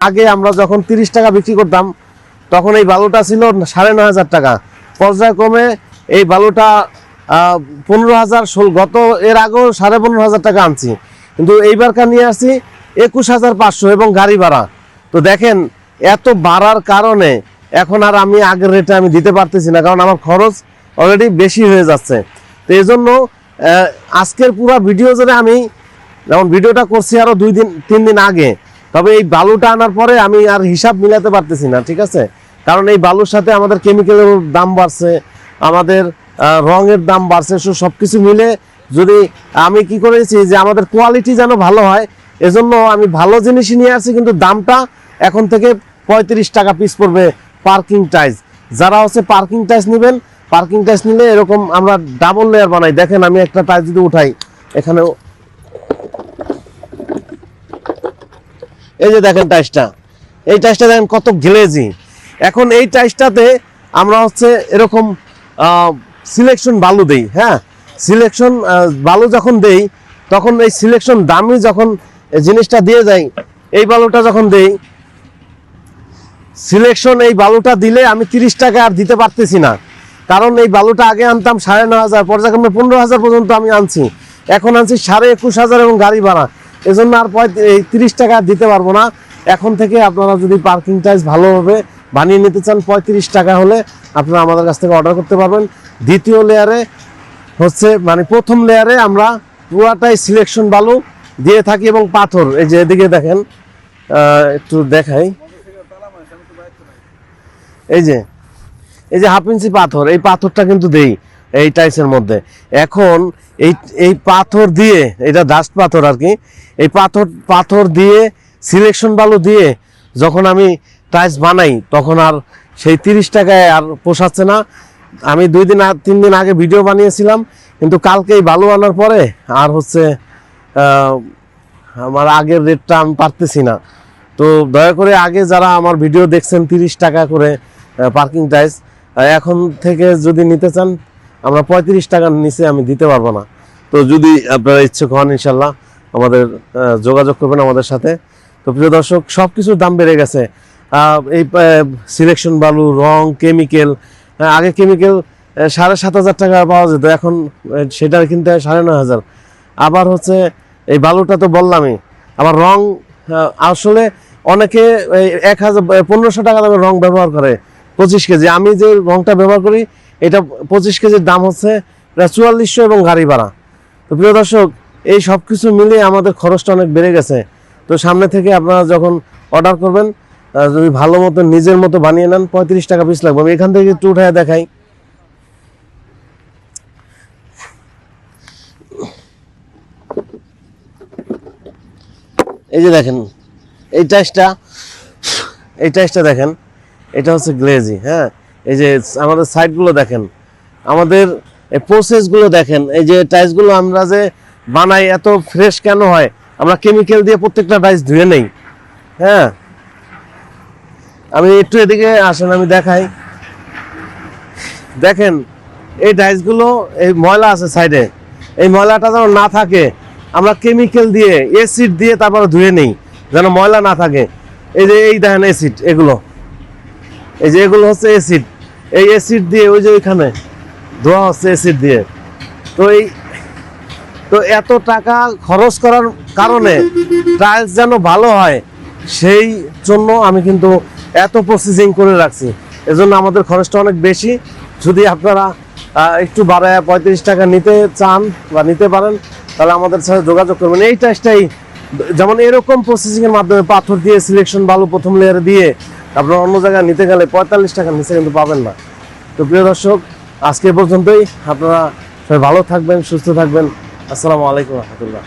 আগে আমরা যখন তিরিশ টাকা বিক্রি করতাম, তখন এই বালুটা ছিল সাড়ে নয় হাজার টাকা। পর্যায়ক্রমে এই বালুটা পনেরো হাজার ষোল গত, এর আগেও সাড়ে পনেরো হাজার টাকা আনছি। কিন্তু এইবারকার নিয়ে আসছি একুশ হাজার পাঁচশো এবং গাড়ি ভাড়া। তো দেখেন, এত বাড়ার কারণে এখন আর আমি আগের রেটে আমি দিতে পারতেছি না, কারণ আমার খরচ অলরেডি বেশি হয়ে যাচ্ছে। তো এই জন্য আজকের পুরো ভিডিও জুড়ে আমি, যেমন ভিডিওটা করছি আরও দুই দিন তিন দিন আগে তবে এই বালুটা আনার পরে আমি আর হিসাব মিলাতে পারতেছি না, ঠিক আছে? কারণ এই বালুর সাথে আমাদের কেমিক্যালের দাম বাড়ছে, আমাদের রঙের দাম বাড়ছে সব কিছু মিলে যদি আমি কি করেছি যে আমাদের কোয়ালিটি যেন ভালো হয়, এজন্য আমি ভালো জিনিসই নিয়ে আসছি, কিন্তু দামটা এখন থেকে পঁয়ত্রিশ টাকা পিস পড়বে পার্কিং টাইস যারা হচ্ছে পার্কিং টাইস নেবেন পার্কিং টাইস নিলে এরকম আমরা ডাবল লেয়ার বানাই। দেখেন, আমি একটা টাইস যদি উঠাই এখানে এই যে দেখেন টাইসটা। এই টাইসটা দেখেন কত গ্লেজি। এখন এই টাইসটাতে আমরা হচ্ছে এরকম সিলেকশন বালু দেই হ্যাঁ? সিলেকশন বালু যখন দেই, তখন এই সিলেকশন দামি যখন জিনিসটা দিয়ে যাই, এই বালুটা যখন দেই সিলেকশন এই বালুটা দিলে আমি তিরিশ টাকা আর দিতে পারতেছি না। কারণ এই বালুটা আগে আনতাম সাড়ে ন হাজার পর্যায়ক্রমে পনেরো হাজার পর্যন্ত আমি আনছি, এখন আনছি সাড়ে একুশ হাজার এবং গাড়ি ভাড়া। এজন্য আর তিরিশ টাকা দিতে পারব না। এখন থেকে আপনারা যদি পার্কিং টাইস ভালোভাবে বানিয়ে নিতে চান, পঁয়ত্রিশ টাকা হলে আপনারা আমাদের কাছ থেকে অর্ডার করতে পারবেন। দ্বিতীয় লেয়ারে হচ্ছে মানে প্রথম লেয়ারে আমরা পুরাটাই সিলেকশন বালু দিয়ে থাকি এবং পাথর। এই যে এদিকে দেখেন একটু দেখাই। এই যে এই যে হাফ ইঞ্চি পাথর, এই পাথরটা কিন্তু দেই। এই টাইসের মধ্যে। এখন এই এই পাথর দিয়ে, এটা ডাস্ট পাথর আর কি এই পাথর পাথর দিয়ে সিলেকশন বালু দিয়ে যখন আমি টাইস বানাই, তখন আর সেই তিরিশ টাকায় আর পোষাচ্ছে না। আমি দুই দিন তিন দিন আগে ভিডিও বানিয়েছিলাম, কিন্তু কালকে এই বালু আনার পরে আর হচ্ছে আমার আগের রেটটা আমি পারতেছি না। তো দয়া করে আগে যারা আমার ভিডিও দেখছেন, তিরিশ টাকা করে পার্কিং টাইস এখন থেকে যদি নিতে চান আমরা পঁয়ত্রিশ টাকার নিচে আমি দিতে পারব না। তো যদি আপনারা ইচ্ছুক হন, ইনশাল্লাহ আমাদের যোগাযোগ করবেন আমাদের সাথে। তো প্রিয় দর্শক সব কিছুর দাম বেড়ে গেছে। এই সিলেকশন বালু, রং কেমিক্যাল আগে কেমিক্যাল সাড়ে সাত হাজার টাকা পাওয়া যেত, এখন সেটার সেটা কিনতে হয় সাড়ে নয় হাজার। আবার হচ্ছে, এই বালুটা তো বললামই, আবার রং আসলে অনেকে এক হাজার, পনেরোশো টাকা দামের রং ব্যবহার করে, পঁচিশ কেজি। আমি যে রংটা ব্যবহার করি এটা পঁচিশ কেজির দাম হচ্ছে প্রায় চুয়াল্লিশশো এবং গাড়ি ভাড়া। তো প্রিয় দর্শক, এই সব কিছু মিলিয়ে আমাদের খরচটা অনেক বেড়ে গেছে। তো সামনে থেকে আপনারা যখন অর্ডার করবেন যদি ভালো মতো নিজের মতো বানিয়ে নেন, পঁয়ত্রিশ টাকা পিস লাগবে। আমি এখান থেকে একটু উঠে দেখাই। এই যে দেখেন, এই টাইসটা এই টাইসটা দেখেন, এটা হচ্ছে গ্লেজি হ্যাঁ? এই যে আমাদের সাইডগুলো দেখেন, আমাদের প্রসেসগুলো দেখেন, এই যে টাইসগুলো আমরা যে বানাই, এত ফ্রেশ কেন হয়? আমরা কেমিক্যাল দিয়ে প্রত্যেকটা টাইস ধুয়ে নেই। হ্যাঁ? আমি একটু এদিকে আসেন, আমি দেখাই। দেখেন, এই ডাইসগুলো এই ময়লা আছে সাইডে এই ময়লাটা যেন না থাকে, আমরা কেমিক্যাল দিয়ে এসিড দিয়ে তারপরে ধুয়ে নেই, যেন ময়লা না থাকে। এই যে, এই দেখেন এসিড এগুলো। এই যে, এগুলো হচ্ছে অ্যাসিড এই অ্যাসিড দিয়ে, ওই যে ওইখানে ধোয়া হচ্ছে অ্যাসিড দিয়ে। তো এই, তো এত টাকা খরচ করার কারণে টাইলস যেন ভালো হয়, সেই জন্য আমি কিন্তু এত প্রসেসিং করে রাখছি। এজন্য আমাদের খরচটা অনেক বেশি। যদি আপনারা একটু বাড়ায় পঁয়ত্রিশ টাকা নিতে চান বা নিতে পারেন, তাহলে আমাদের সাথে যোগাযোগ করবেন। এই টাইসটাই যেমন এরকম প্রসেসিংয়ের মাধ্যমে পাথর দিয়ে সিলেকশন ভালো প্রথম লেয়ারে দিয়ে আপনারা অন্য জায়গায় নিতে গেলে পঁয়তাল্লিশ টাকার নিচে কিন্তু পাবেন না। তো প্রিয় দর্শক আজকে পর্যন্তই। আপনারা সবাই ভালো থাকবেন সুস্থ থাকবেন। আসসালামু আলাইকুম রহমতুল্লাহ।